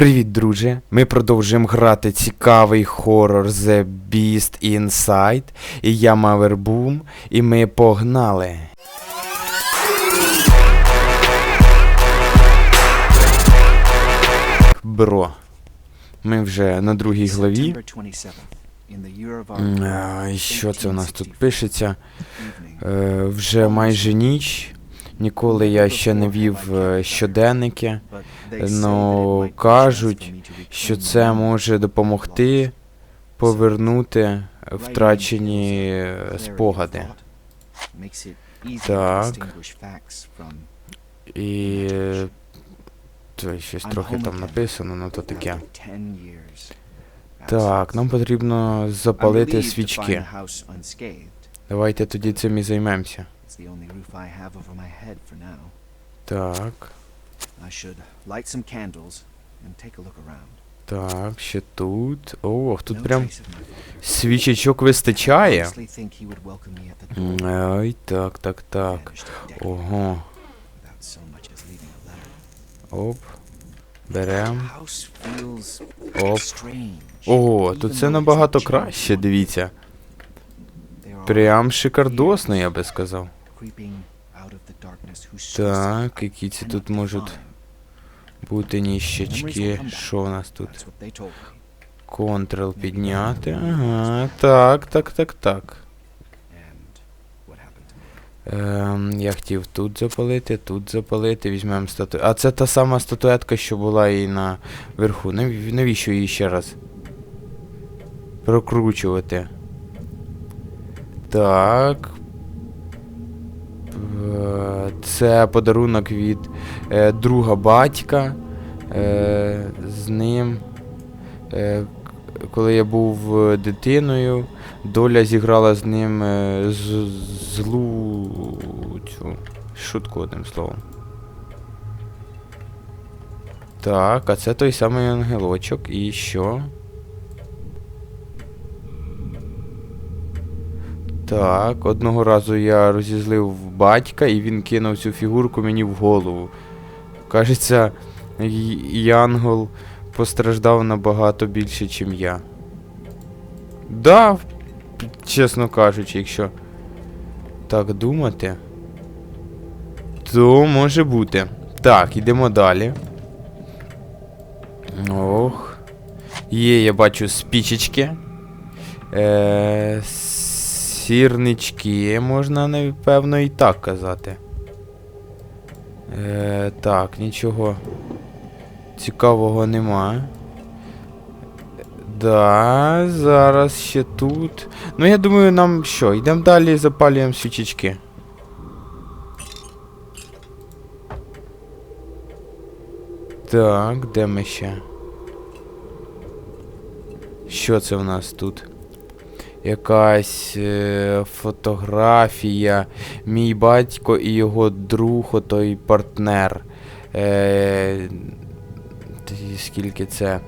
Привіт, друже! Ми продовжуємо грати цікавий хорор The Beast Inside. І я Мавербум, і ми погнали. Бро. Ми вже на другій главі. Що це у нас тут пишеться? Е, вже майже ніч. Ніколи я ще не вів е, щоденники. Ну, кажуть, що це може допомогти повернути втрачені е, спогади. Так. І е, то щось трохи там написано, ну то таке. Так, нам потрібно запалити свічки. Давайте тоді цим і займемося. Так, так, ще тут. Ох, тут прям свічечок вистачає. Ай, так, так, так. Ого. Оп. Берем. Оп. Ого, тут це набагато краще, дивіться. Прям шикардосно, я би сказав. Так, які ці тут можуть бути ніщачки. Що у нас тут? Контрол підняти. Ага, так, так, так, так. Ем, я хотів тут запалити, тут запалити, візьмемо стату. А це та сама статуетка, що була і на верху. Навіщо її ще раз? Прокручувати. Так. Е, Це подарунок від е, друга батька. Е, з ним. Коли я був дитиною, доля зіграла з ним злу цю шутку одним словом. Так, а це той самий ангелочок. І що? Так, одного разу я розізлив батька, і він кинув цю фігурку мені в голову. Кажеться, Янгол постраждав набагато більше, чим я. Да, чесно кажучи, якщо так думати, то може бути. Так, йдемо далі. Ох. Є, я бачу спічечки. Е, сірнички, можна, напевно, і так казати. Е, так, нічого цікавого нема. Да, зараз ще тут. Ну, я думаю, нам що, йдемо далі, запалюємо свічечки. Так, де ми ще? Що це в нас тут? Якась е, фотографія. Мій батько і його друг, отой партнер. Е, скільки це?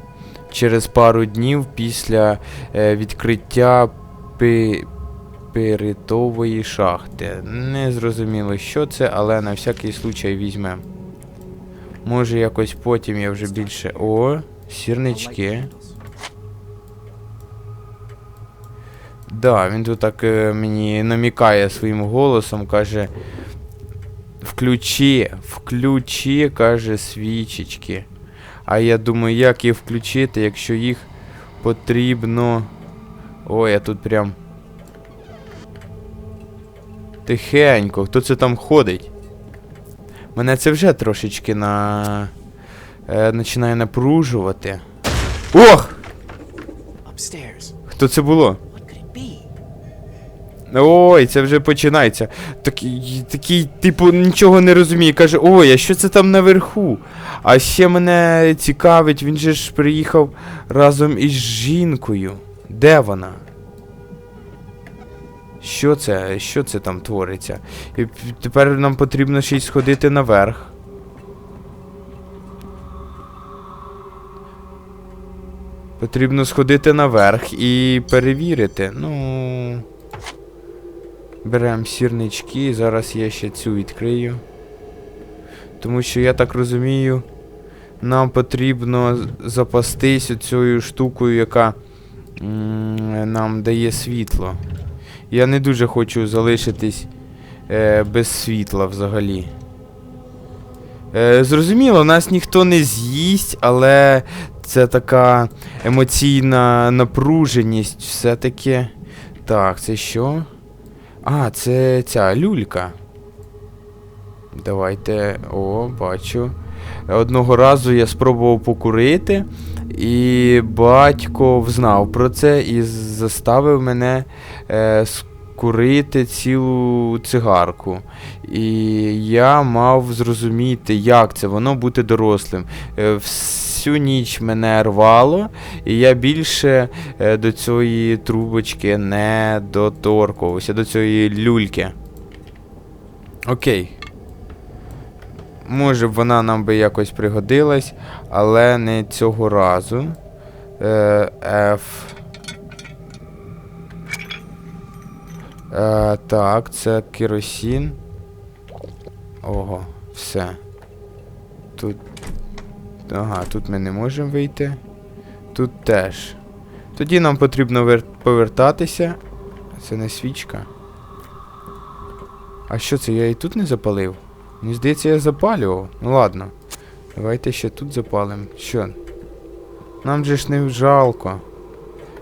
Через пару днів після е, відкриття пи, пиритової шахти. Не зрозуміло, що це, але на всякий случай візьмемо. Може якось потім я вже більше. О, сірнички. Да, він тут так е, мені намікає своїм голосом, каже. Включи, включи, каже, свічечки. А я думаю, як їх включити, якщо їх потрібно. Ой, я тут прям. Тихенько, хто це там ходить? Мене це вже трошечки на. Е, починає напружувати. Ох! Хто це було? Ой, це вже починається. Такий, такий, типу, нічого не розуміє. Каже, ой, а що це там наверху? А ще мене цікавить, він же ж приїхав разом із жінкою. Де вона? Що це? Що це там твориться? І тепер нам потрібно ще й сходити наверх. Потрібно сходити наверх і перевірити. Ну. Беремо сірнички, зараз я ще цю відкрию. Тому що я так розумію, нам потрібно запастись цією штукою, яка нам дає світло. Я не дуже хочу залишитись е, без світла взагалі. Е, зрозуміло, нас ніхто не з'їсть, але це така емоційна напруженість все-таки. Так, це що? А, це ця люлька. Давайте. О, бачу. Одного разу я спробував покурити, і батько взнав про це і заставив мене е, скурити цілу цигарку. І я мав зрозуміти, як це воно бути дорослим. Е, всю ніч мене рвало, і я більше е, до цієї трубочки не доторкувався, до цієї люльки. Окей. Може б вона нам би якось пригодилась, але не цього разу. Е, F. Е, так, це керосин. Ого, все. Тут. Ага, тут ми не можемо вийти. Тут теж. Тоді нам потрібно вер... повертатися. Це не свічка. А що це? Я і тут не запалив? Мені здається, я запалював. Ну ладно. Давайте ще тут запалимо. Що? Нам же ж не жалко.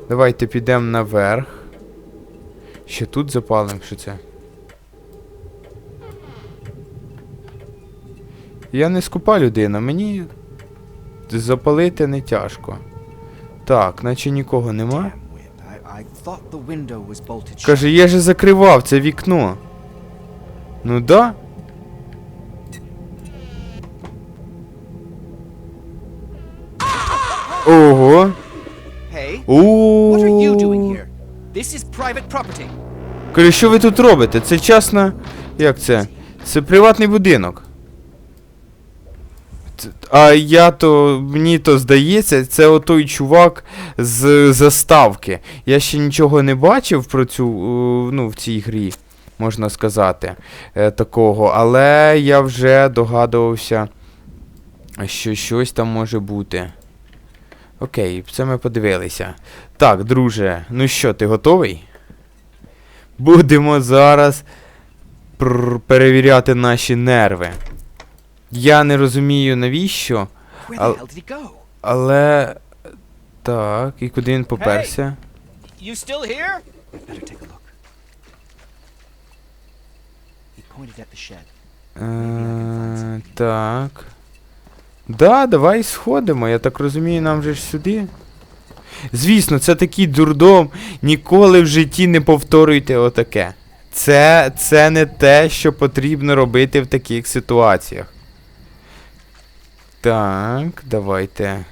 Давайте підемо наверх. Ще тут запалимо, що це? Я не скупа людина, мені запалити не тяжко. Так, наче нікого нема. Каже, я же закривав це вікно. Ну да. Ого. Каже, що ви тут робите? Це частна. Як це? Це приватний будинок. А я то. Мені то здається, це отой чувак з заставки. Я ще нічого не бачив про цю. Ну, в цій грі, можна сказати, е, такого. Але я вже догадувався, що щось там може бути. Окей, це ми подивилися. Так, друже, ну що, ти готовий? Будемо зараз перевіряти наші нерви. Я не розумію навіщо, go? але. Так, і куди він поперся? You still here? Better take a look. He pointed at the shed. Е, так. Да, давай сходимо. Я так розумію, нам же ж сюди. Звісно, це такий дурдом. Ніколи в житті не повторюйте отаке. Це, це не те, що потрібно робити в таких ситуаціях. Так, давайте.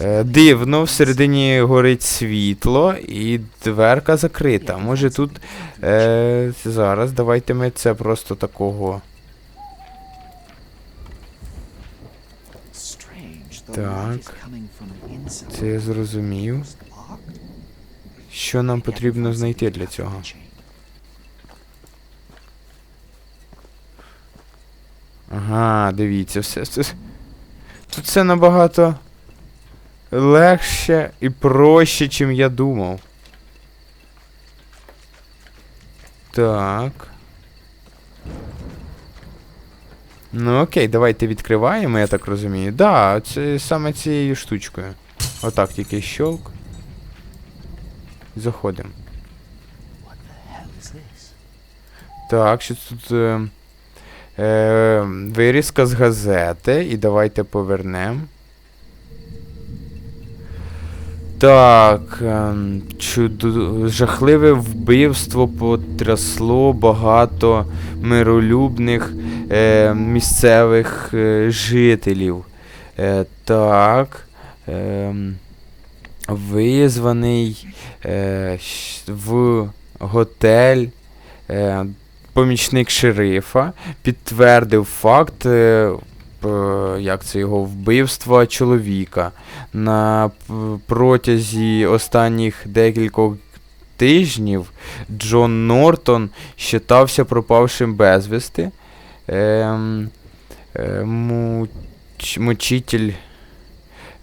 Е, дивно, всередині горить світло і дверка закрита. Може тут. Е, зараз давайте ми це просто такого. Так. Це я зрозумів. Що нам потрібно знайти для цього? the chain. Ага, дивіться, все. все. Тут все набагато легше і проще, чим я думав. Так. Ну окей, давайте відкриваємо, я так розумію. Да, це саме цією штучкою. Отак тільки щолк. Заходимо. Так, що тут. Е, е, вирізка з газети. І давайте повернемо. Так. ем. Жахливе вбивство потрясло багато миролюбних е, місцевих е, жителів. Е, так. ем, визваний е, в готель. Е, помічник шерифа підтвердив факт, е, як це його вбивства чоловіка. На протязі останніх декількох тижнів Джон Нортон считався пропавшим безвісти. Ем, е, муч, мучитель.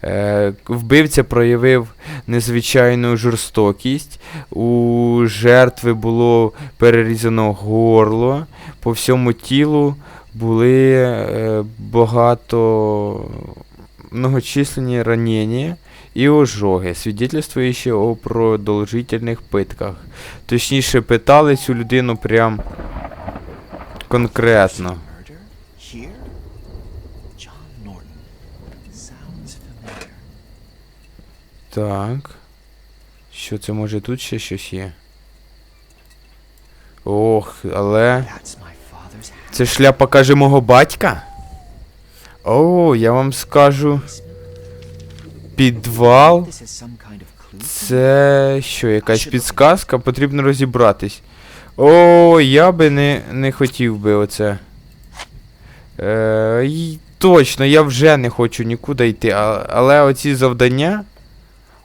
Е, вбивця проявив незвичайну жорстокість. У жертви було перерізано горло, по всьому тілу були е, багато многочисленні ранення і ожоги, свідетельствуючи о продовжительних питках. Точніше, питали цю людину прям конкретно. Так. Що це може тут ще щось є? Ох, але. Це шляпа каже мого батька? О, я вам скажу. Підвал. Це що, якась підсказка? Потрібно розібратись. О, я би не, не хотів би оце. Е, точно, я вже не хочу нікуди йти. Але оці завдання.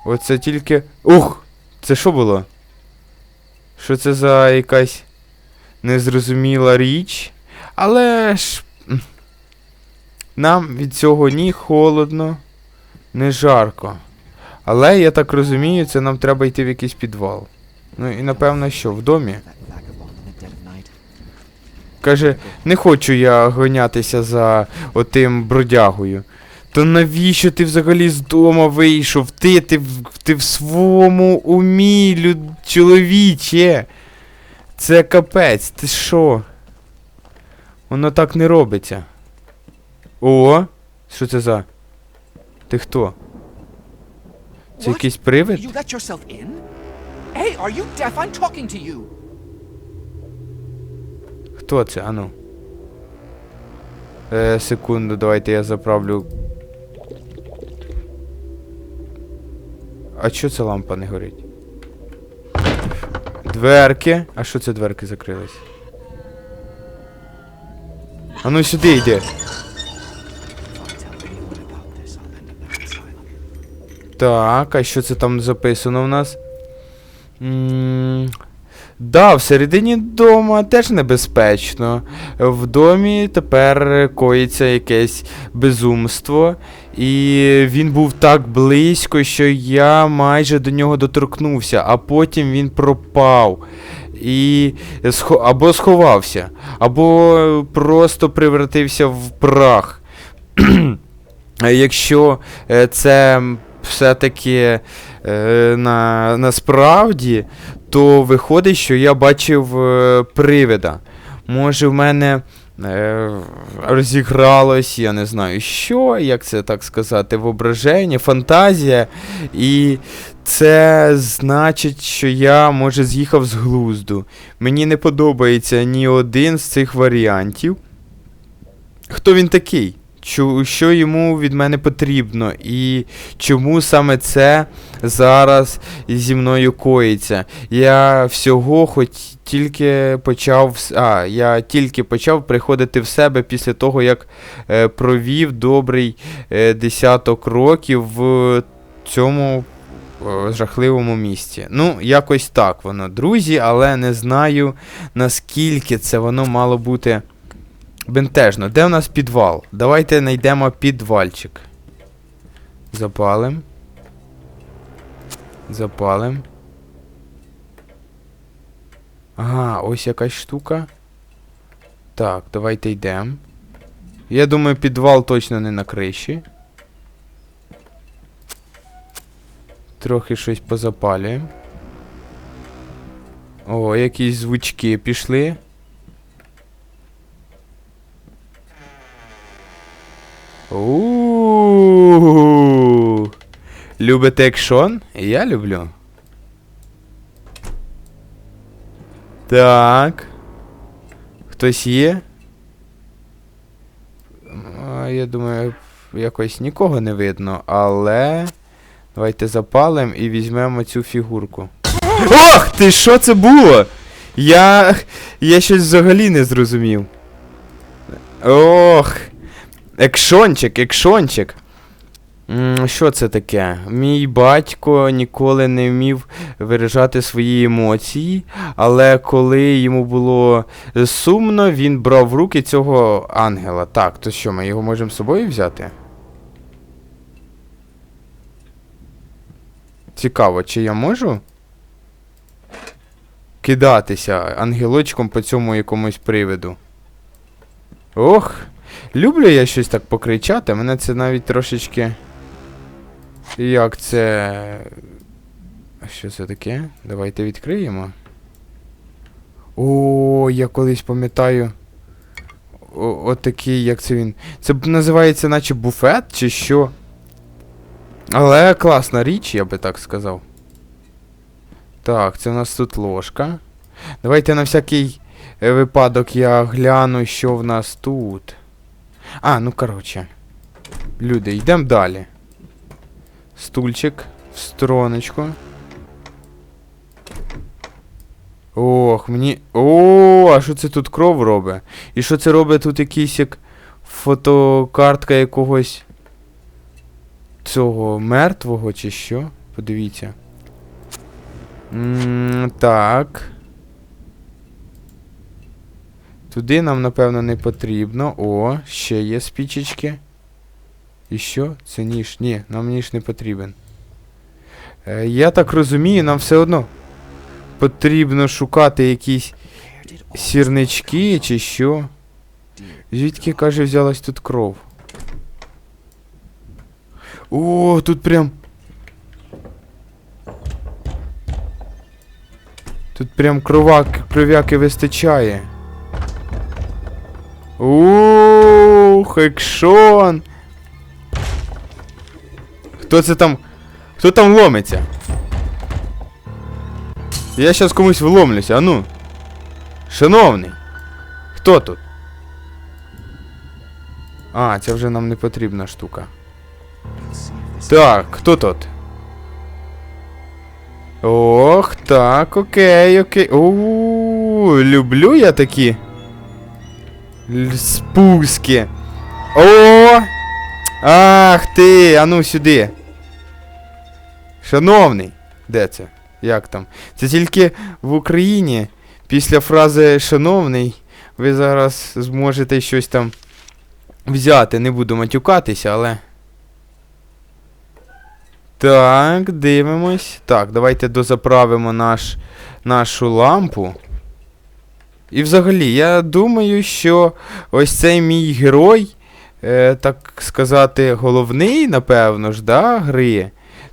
Оце тільки. Ух! Це що було? Що це за якась незрозуміла річ? Але ж. Нам від цього ні холодно, не жарко. Але я так розумію, це нам треба йти в якийсь підвал. Ну і напевно що, в домі. Каже, не хочу я гонятися за отим бродягою. То навіщо ти взагалі з дома вийшов? Ти, ти, ти в своєму умі, люд... чоловіче. Це капець, ти що? Воно так не робиться. О! Що це за? Ти хто? Це What? якийсь привид? Hey, are you deaf? I'm talking to you. Хто це? Ану. Е, секунду, давайте я заправлю. А що ця лампа не горить? Дверки. А що це дверки закрились? А ну сюди йди. Так, а що це там записано в нас? Да, всередині дома теж небезпечно. В домі тепер коїться якесь безумство. І він був так близько, що я майже до нього доторкнувся, а потім він пропав. І або сховався, або просто превратився в прах. Якщо е, це все-таки е, на, насправді, то виходить, що я бачив е, привида. Може, в мене е, розігралось, я не знаю що, як це так сказати, воображення, фантазія. І це значить, що я, може, з'їхав з глузду. Мені не подобається ні один з цих варіантів. Хто він такий? Що йому від мене потрібно, і чому саме це зараз зі мною коїться? Я всього хоч тільки почав. А, я тільки почав приходити в себе після того, як е, провів добрий е, десяток років в цьому е, жахливому місці. Ну, якось так воно, друзі, але не знаю, наскільки це воно мало бути. Бентежно, де у нас підвал? Давайте знайдемо підвальчик. Запалим. Запалим. Ага, ось якась штука. Так, давайте йдемо. Я думаю, підвал точно не на криші. Трохи щось позапалюємо. О, якісь звучки пішли. У Любите екшон? Я люблю. Так. Хтось є? Я думаю, якось нікого не видно, але. Давайте запалимо і візьмемо цю фігурку. Ох, ти що це було? Я. Я щось взагалі не зрозумів. Ох. Екшончик, екшончик. Що це таке? Мій батько ніколи не вмів виражати свої емоції, але коли йому було сумно, він брав в руки цього ангела. Так, то що, ми його можемо з собою взяти? Цікаво, чи я можу кидатися ангелочком по цьому якомусь привиду? Ох, люблю я щось так покричати, мене це навіть трошечки. Як це. Що це таке? Давайте відкриємо. О, я колись пам'ятаю. Отакий, як це він. Це називається наче буфет, чи що? Але класна річ, я би так сказав. Так, це у нас тут ложка. Давайте на всякий е, випадок я гляну, що в нас тут. А, ну коротше. Люди, йдемо далі. Стульчик в стороночку. Ох, мені. О, а що це тут кров робить? І що це робить тут якийсь як фотокартка якогось цього мертвого чи що? Подивіться. м так. Туди нам, напевно, не потрібно. О, ще є спічечки. І що? Це ніж? Ні, нам ніж не потрібен. Е, я так розумію, нам все одно потрібно шукати якісь сірнички чи що. Звідки, каже, взялась тут кров? О, тут прям. Тут прям кровак, кров'яки вистачає. Ух, екшон. Хто це там? Хто там ломиться? Я щас комусь вломлюся, а ну. Шановний. Хто тут? А, це вже нам не потрібна штука. Так, хто тут? Ох, так, окей, окей. Оу, люблю я такі. Спуски. О! Ах ти, а ну сюди. Шановний. Де це? Як там? Це тільки в Україні після фрази шановний ви зараз зможете щось там взяти. Не буду матюкатися, але. Так, дивимось. Так, давайте дозаправимо наш, нашу лампу. І взагалі, я думаю, що ось цей мій герой, е, так сказати, головний, напевно ж, да, гри,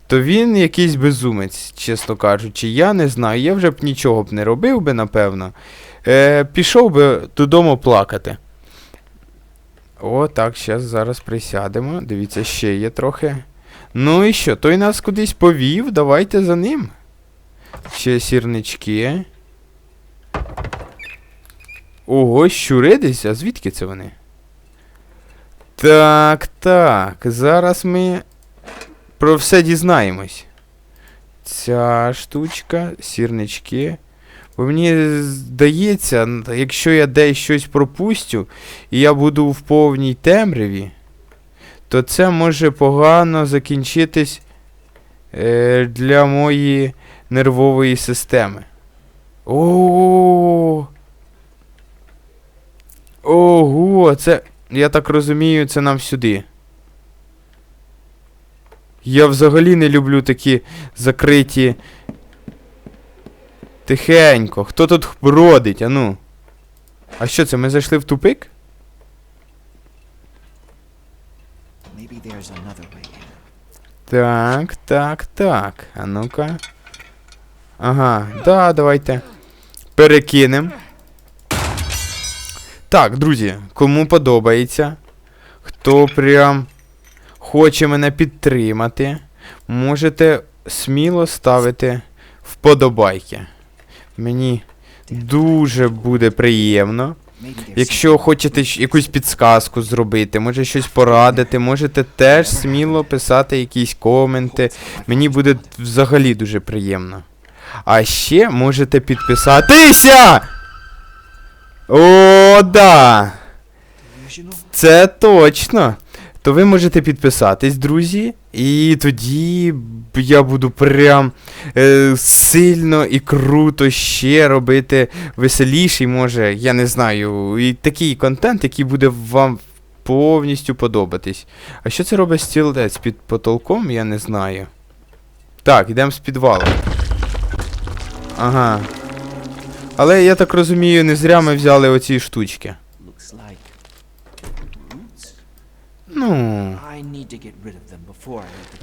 то він якийсь безумець, чесно кажучи. Я не знаю. Я вже б нічого б не робив би, напевно. Е, пішов би додому плакати. О, так, щас зараз присядемо. Дивіться, ще є трохи. Ну і що, той нас кудись повів, давайте за ним. Ще сірнички. Ого, щури десь, а звідки це вони? Так, так. Зараз ми про все дізнаємось. Ця штучка, сірнички. Бо мені здається, якщо я десь щось пропустю, і я буду в повній темряві, то це може погано закінчитись е, для моєї нервової системи. О. Ого, це. Я так розумію, це нам сюди. Я взагалі не люблю такі закриті. Тихенько. Хто тут бродить, ану? А що це, ми зайшли в тупик? Так, так, так. А ну-ка. Ага, да, давайте. Перекинем. Так, друзі, кому подобається, хто прям хоче мене підтримати, можете сміло ставити вподобайки. Мені дуже буде приємно. Якщо хочете якусь підсказку зробити, може щось порадити, можете теж сміло писати якісь коменти. Мені буде взагалі дуже приємно. А ще можете підписатися. О, да! Це точно. то ви можете підписатись, друзі, і тоді я буду прям е, сильно і круто ще робити веселіший, може, я не знаю, і такий контент, який буде вам повністю подобатись. А що це робить стілець під потолком, я не знаю. Так, йдемо з підвалу. Ага. Але я так розумію, не зря ми взяли оці штучки. Ну.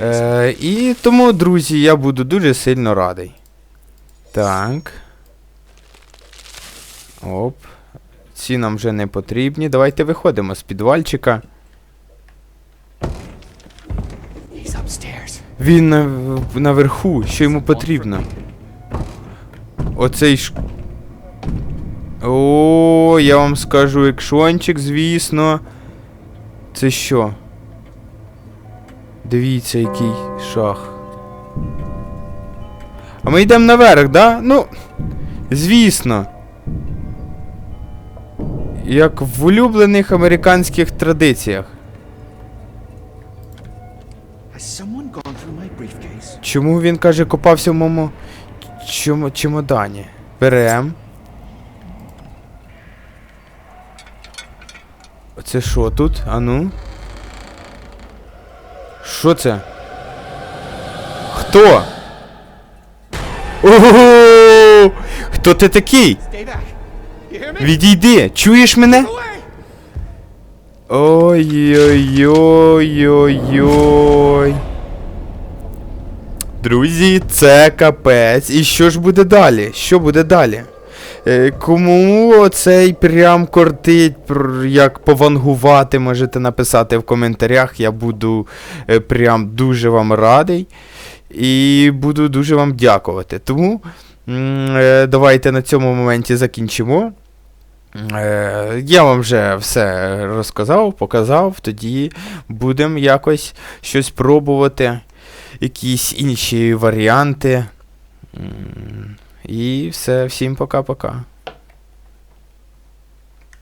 Е, і тому, друзі, я буду дуже сильно радий. Так. Оп. Ці нам вже не потрібні. Давайте виходимо з підвальчика. Він на, наверху, що йому потрібно. Оцей ш... О, я вам скажу екшончик, звісно. Це що? Дивіться, який шах. А ми йдемо наверх, да? Ну, звісно. Як в улюблених американських традиціях. Чому він каже, копався в моєму чому, чемодані? Берем. Це що тут? А ну? Що це? Хто? Ого! Хто ти такий? Відійди! Чуєш мене? Ой-ой-ой-ой-ой. Друзі, це капець. І що ж буде далі? Що буде далі? Е, кому оцей прям кортить, як повангувати, можете написати в коментарях. Я буду е, прям дуже вам радий. І буду дуже вам дякувати. Тому е, давайте на цьому моменті закінчимо. Я вам вже все розказав, показав, тоді будемо якось щось пробувати, якісь інші варіанти. І все, всім пока-пока.